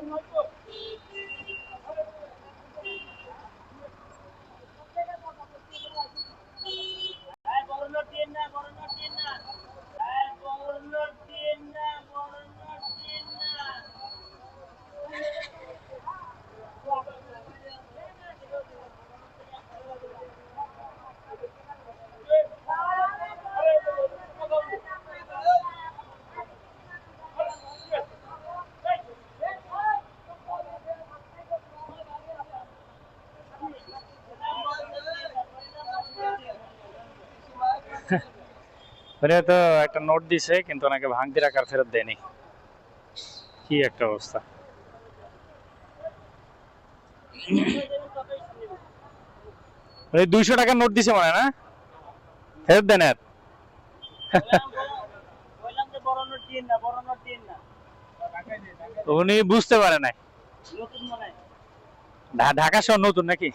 怎么做？উনি তো একটা নোট দিছে, কিন্তু ওনাকে ভাঙতি টাকার ফেরত দেয়নি। কি একটা অবস্থা। উনি দুইশো টাকার নোট দিছে মনে না? ফেরত দেন আর? উনি বুঝতে পারে নাই। মনে ঢাকা শহর নতুন নাকি?